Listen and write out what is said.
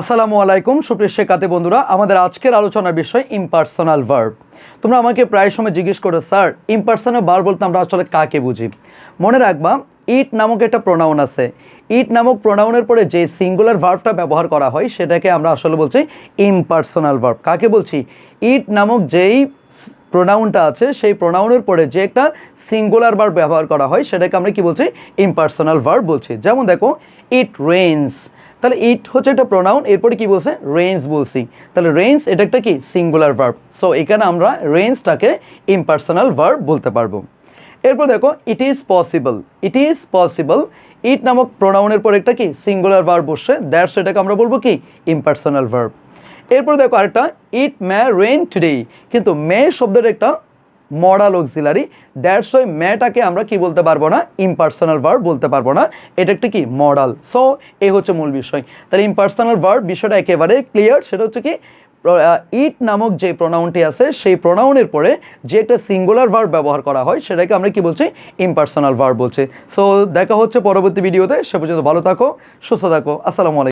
আসসালামু আলাইকুম, সুপ্রিয় শেখাতে বন্ধুরা, আমাদের আজকের আলোচনার বিষয় ইম্পার্সোনাল ভার্ব তোমরা আমাকে প্রায় সময় জিজ্ঞেস করো, স্যার ইম্পার্সোনাল ভার্ব বলতে আমরা আসলে কাকে বুঝি? মনে রাখবা ইট নামক একটা প্রোনাউন আছে। ইট নামক প্রোনাউনের পরে যে সিঙ্গুলার ভার্বটা ব্যবহার করা হয়, সেটাকে আমরা আসলে বলছি ইম্পার্সোনাল ভার্ব কাকে বলছি? ইট নামক যেই প্রোনাউনটা আছে, সেই প্রোনাউনের পরে যে একটা সিঙ্গুলার ভার্ব ব্যবহার করা হয়, সেটাকে আমরা কি বলছি? ইম্পার্সোনাল ভার্ব বলছি। যেমন দেখো ইট রেইনস তাহলে ইট হচ্ছে একটা প্রোনাউন এরপরে কি বলছে? রেঞ্জ বলছি। তাহলে রেঞ্জ এটা একটা কি? সিঙ্গুলার ভার্ব সো এখানে আমরা রেঞ্জটাকে ইম্পার্সোনাল ভার্ব বলতে পারব। এরপর দেখো it is possible it is possible it নামক প্রোনাউনের পর একটা কি? সিঙ্গুলার ভার্ব বসছে। দ্যাটস এটাকে আমরা বলব কি? ইম্পার্সোনাল ভার্ব এরপর দেখো আরেকটা ইট মে রেন টুডে কিন্তু মে শব্দের একটা মডাল অক্সিলারি দ্যাটস ওয়াই ম্যাটাকে আমরা কি বলতে পারব না? ইম্পার্সোনাল ভার্ব বলতে পারব না। এটা একটা কি? মডাল। সো এই হচ্ছে মূল বিষয়। তাহলে ইম্পার্সোনাল ভার্ব বিষয়টা একেবারে ক্লিয়ার সেটা হচ্ছে কি? ইট নামক যে প্রোনাউনটি আছে, সেই প্রোনাউনের পরে যে একটা সিঙ্গুলার ভার্ব ব্যবহার করা হয়, সেটাকে আমরা কি বলছি? ইম্পার্সোনাল ভার্ব বলছি। সো দেখা হচ্ছে পরবর্তী ভিডিওতে সে পর্যন্ত ভালো থাকো, সুস্থ থাকো। আসসালামু আলাইকুম।